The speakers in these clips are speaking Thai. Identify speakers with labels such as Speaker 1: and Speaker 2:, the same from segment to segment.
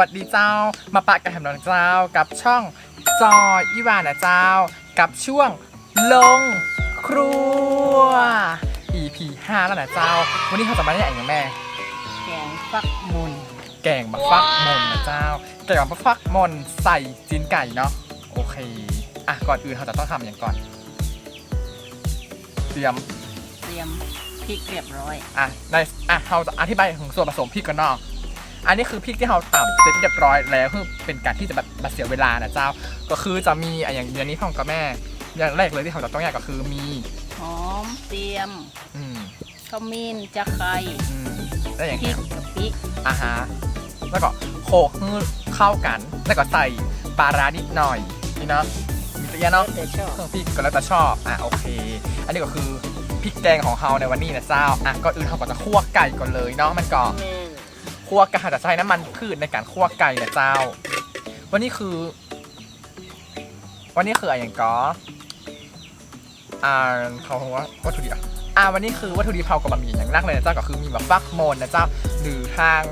Speaker 1: สวัสดีเจ้า มาปะกันแถมน้องเจ้า กับช่องจอยอีวานะเจ้า กับช่วงลงครัว EP 5แล้วนะเจ้า วันนี้เขาจะมาได้อย่างแม่
Speaker 2: แกงฟักมุน
Speaker 1: แกงบักฟักมนนะเจ้า แกงบักฟักมนใส่จีนไก่เนาะโอเคอะก่อนอื่นเราจะต้องทำอย่างก่อนเตรียม
Speaker 2: เตรียมพริกเรียบร้อย
Speaker 1: อะในอะเราจะอธิบายถึงส่วนผสมพริกกันเนาะ อันนี้คือพริกที่เราต่ำเสร็จเรียบร้อยแล้วคือเป็นการที่จะแบบบัดเสียเวลานะเจ้า ก็คือจะมีอะอย่างเดือนนี้พ่อกับแม่ อย่างแรกเลยที่เราจะต้องแยกก็คือมี
Speaker 2: หอมเตรียม
Speaker 1: อืม
Speaker 2: ขมิ้นจะไคร้
Speaker 1: อืมแล้วอย่าง
Speaker 2: พริ
Speaker 1: เงี้
Speaker 2: ก
Speaker 1: ย
Speaker 2: กะปิ
Speaker 1: อ่าฮะแล้วก็โขลกให้เข้ากัน แล้วก็ใส่ปลาร้านิดหน่อยนี่เนาะมีตะเกียบเนาะ
Speaker 2: แต่ชอบ
Speaker 1: เครื่องพริกก็แล้วแต่ชอบ อะโอเค อันนี้ก็คือพริกแกงของเราในวันนี้นะเจ้า อะก่อนอื่นเราก็จะคั่วไก่ก่อนเลยเนาะมันก่อน
Speaker 2: แม่น
Speaker 1: คั่วไก่จะใช้น้ำมันพืชในการคั่วไก่นะเจ้า วันนี้คือ วันนี้คืออะไรอย่างก็อ่าเขาบอกว่าวัตถุดิบอะอ่าวันนี้คือวัตถุดิบเผากับบะหมี่อย่างแรกเลยนะเจ้าก็คือมีแบบฟักมนนะเจ้าหรือทาง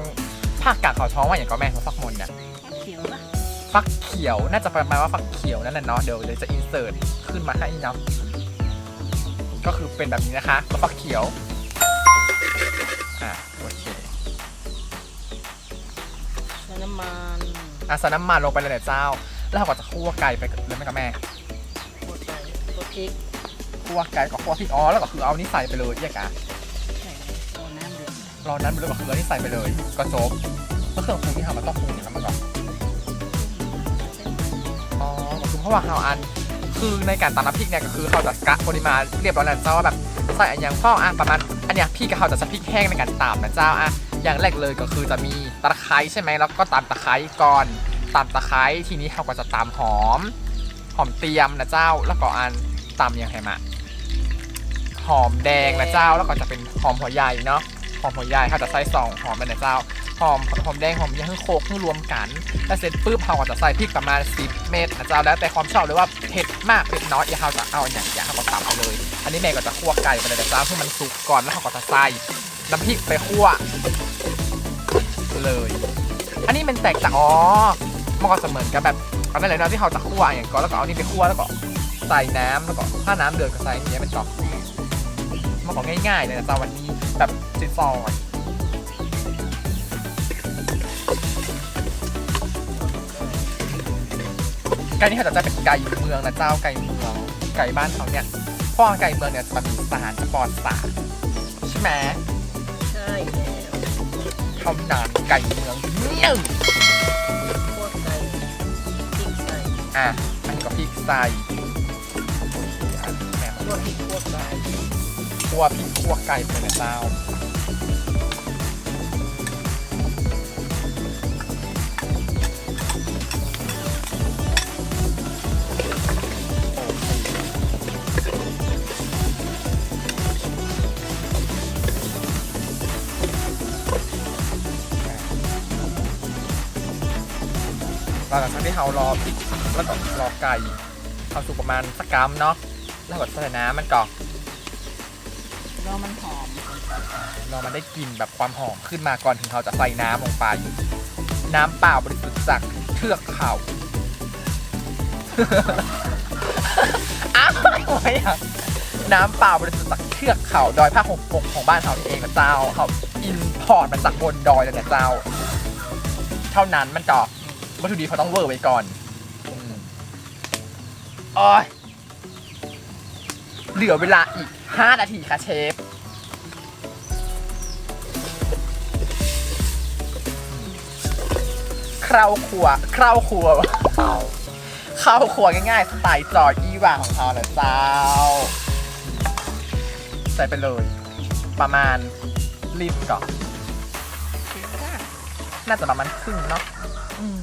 Speaker 1: ภาคกลางเขาท้องว่าอย่างก็แม่ฟักมนเนี่ย
Speaker 2: เขียวปะ
Speaker 1: ฟักเขียวน่าจะประมาณว่าฟักเขียวนั่นแหละเนาะเดี๋ยวเดี๋ยวจะอินเสิร์ตขึ้นมาให้เนาะก็คือเป็นแบบนี้นะคะก็ฟักเขียวอะ
Speaker 2: มัน
Speaker 1: อะใส่น้ำมันลงไปเลยเนี่ยเจ้า แล้วเราก็จะคั่วไก่ไปเลยไหมกับแม่
Speaker 2: โคตรใส่ตัวพริก
Speaker 1: คั่วไก่กับคั่วพริกอ๋อแล้วก็คือเอานี่ใส่ไปเลยแยกอะ
Speaker 2: ใส่ตัวน้ำเดือด
Speaker 1: รอนั้นไปเลยก็คือเอานี่ใส่ไปเลย ก็จบก็เครื่องปรุงที่ทำมันต้องปรุงอย่างนั้นมาก่อนอ๋อก็คือเพราะว่าเราอันคือในการตำน้ำพริกเนี่ยก็คือเขาจะกะปริมาณเรียบร้อยแล้วเจ้าว่าแบบใส่อันอย่างพ่ออะประมาณอันเนี้ยพี่กับเขาจะใช้พริกแห้งในการตำนะเจ้าอะ อย่างแรกเลยก็คือจะมีตะไคร้ใช่ไหมแล้วก็ตำตะไคร้ก่อนตำตะไคร้ทีนี้เขาก็จะตำหอม หอมเตรียมนะเจ้า แล้วก็อันตำยังไงมาหอมแดงนะเจ้า แล้วก็จะเป็นหอมหัวใหญ่เนาะหอมหัวใหญ่เขาจะใส่สองหอมเลยนะเจ้าหอมหอมแดงหอมยังให้โคกให้รวมกัน แล้วเสร็จปุ๊บเราก็จะใส่พริกประมาณ10เม็ดนะเจ้าแล้วแต่ความชอบเลยว่าเผ็ดมากเผ็ดน้อยอย่าเราจะเอาอย่างอย่างเราก็ตับไปเลย อันนี้แม่ก็จะคั่วไก่ไปเลยนะเจ้าให้มันสุกก่อนแล้วเราก็จะใส่ น้ำพริกไปคั่วเลย อันนี้มันแตกต่างอ๋อมันก็เสมือนกับแบบเอาได้เลยเนะที่เราจะคั่วอย่างก่อนแล้วก็เอานี่ไปคั่วแล้วก็ใส่น้ำแล้วก็ถ้าน้ำเดือดก็ใส่อันนี้เป็นต่อมันก็ง่ายๆเลยนะเจ้าวันนี้แบบซิซอยไก่นี่เขาจะเป็นไก่เมืองนะเจ้าไก่เมืองไก่บ้านเขาเนี่ยเพราะว่าไก่เมืองเนี่ยจะมีสารจะปลอดสารใช่ไหม
Speaker 2: ใช่แล้ว
Speaker 1: เท่านั้นไก่เมืองหนึ่ง
Speaker 2: คั่วไก่พริกใส่
Speaker 1: อะอันนี้ก็พริกใส่แหม
Speaker 2: คั่วพริกคั่วไก่
Speaker 1: คั่วพริกคั่วไก่ไปนะเจ้า หลังจากที่เรารอพริกแล้วก็รอไก่ทำสุกประมาณสักกรัมเนาะแล้วก็ใส่น้ำมันก่อน
Speaker 2: แล้วมันหอม
Speaker 1: รามันได้กลิ่นแบบความหอมขึ้นมาก่อนถึงเราจะใส่น้ำลงไป น้ำเปล่าบริสุทธิ์จากเทือกเขาอ้าวไม่อะน้ำเปล่าบริสุทธิ์จากเทือกเขาดอยภาคหกปกของบ้านเขาเองนะเจ้าเขาอินพอร์ตมาจากบนดอยเลยนะเจ้า เท่านั้นมันก็ วัตถุดิบเขาต้องเวอร์ไว้ก่อนอืมโอ้ยเหลือเวลาอีก 5 นาทีค่ะเชฟคราวครัวคราวครัวเข้าครัวง่ายๆสไตล์จอยอีวาของเขานะเจ้า ใส่ไปเลย ประมาณลิตรก่อน น่าจะประมาณครึ่งเนาะอืม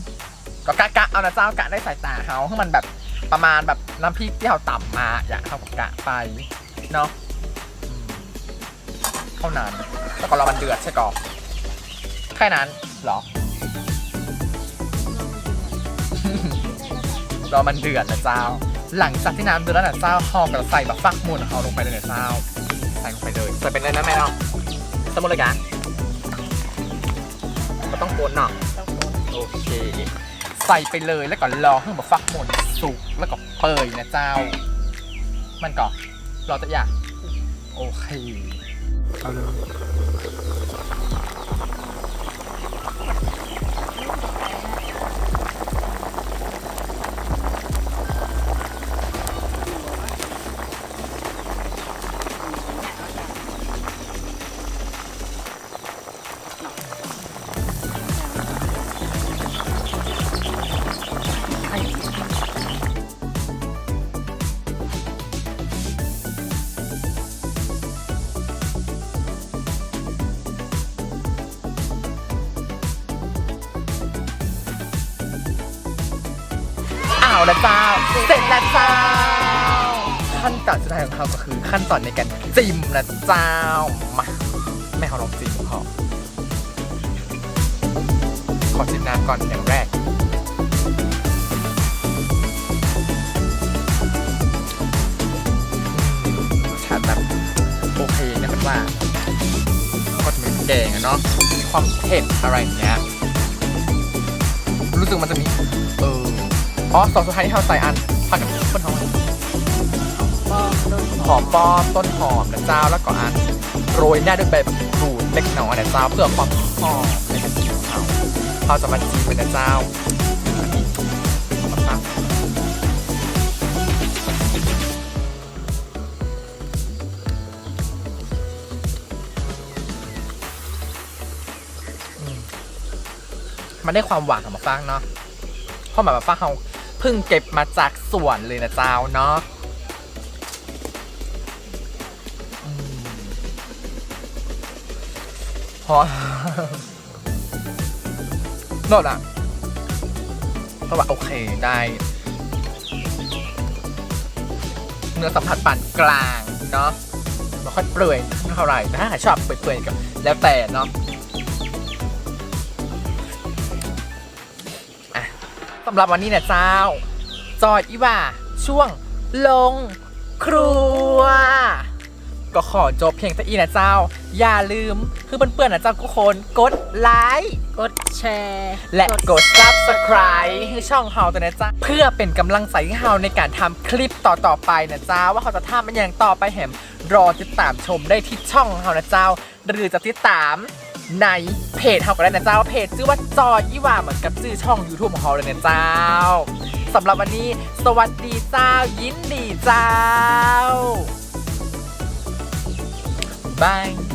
Speaker 1: ก็กะกะเอานะเจ้ากะได้สายตาเขาให้มันแบบประมาณแบบน้ำพริกที่เขาต่ำมาอยากเขาก็กะไปเนาะอืมเท่านั้นแล้วก็รอมันเดือดใช่ก่อนแค่นั้นเหรอรอมันเดือดนะเจ้า หลังจากที่น้ำเดือดแล้วนะเจ้าห่อกระใส่แบบฟักมูลของเขาลงไปเลยนะเจ้าใส่ลงไปเลยใส่เป็นเลยนะแม่เนาะสมมติเลยกันก็ต้องโกนเนาะ
Speaker 2: ต้องคน
Speaker 1: โอเค ใส่ไปเลยแล้วก็รอให้มันฟักหมดสุกแล้วก็เปยนะเจ้า มันก็รอตะอยากโอเคเอาเลยาละเจ้า เสร็จแล้วเจ้า ขั้นตอนสุดท้ายของเขาก็คือขั้นตอนในการจิ้มนะเจ้า มาแม่เขาลองจิ้มพอขอจิ้มน้ำก่อนอย่างแรกรสชาติแบบโอเคนะเป็นว่าก็จะเป็นแกงอะเนาะมีความเผ็ดอะไรอย่างเงี้ยรู้สึกมันจะมีเออ อ๋อซอสสุดท้ายที่เราใส่อันผักกับต้นหอม
Speaker 2: ป้อมต้น
Speaker 1: หอมป้อมต้นหอมนะเจ้าแล้วก็อันโรยหน้าด้วยใบมะกรูดเล็กน้อยนะเจ้าเพื่อความหอมในการกินของเขาเราจะมาจีเป็นนะเจ้าอันนี้มาตั้งอืมมันได้ความหวานของมะฟางเนาะเพราะหมามะฟางเขา พิ่งเก็บมาจากสวนเลยนะเจ้าเนาะอืมพอโนดอะก็ว่าโอเคได้ เนื้อสัมผัสปานกลางเนาะไม่ค่อยเปื่อยเท่าไหร่แต่ถ้าใครชอบเปื่อยๆก็แล้วแต่เนาะ สำหรับวันนี้เนี่ยเจ้า จอยอีว่าช่วงลงครัว ก็ขอจบเพียงแต่อีนะเจ้า อย่าลืมคือเพื่อนๆนะเจ้าทุกคนกดไลค์
Speaker 2: กดแชร์
Speaker 1: และกด subscribe ให้ช่องเฮาตัวนะจ๊ะเพื่อเป็นกำลังใจให้เฮาในการทำคลิปต่อๆไปนะจ้าว่าเขาจะทำมันอย่างต่อไปแหมรอติดตามชมได้ที่ช่องเฮานะเจ้า หรือจะติดตาม ในเพจเฮาก็ได้นะเจ้าเพจชื่อว่าจอยอีว่าเหมือนกับชื่อช่อง YouTube ของเฮาเลยนะเจ้าสำหรับวันนี้ สวัสดีเจ้ายินดีเจ้าบาย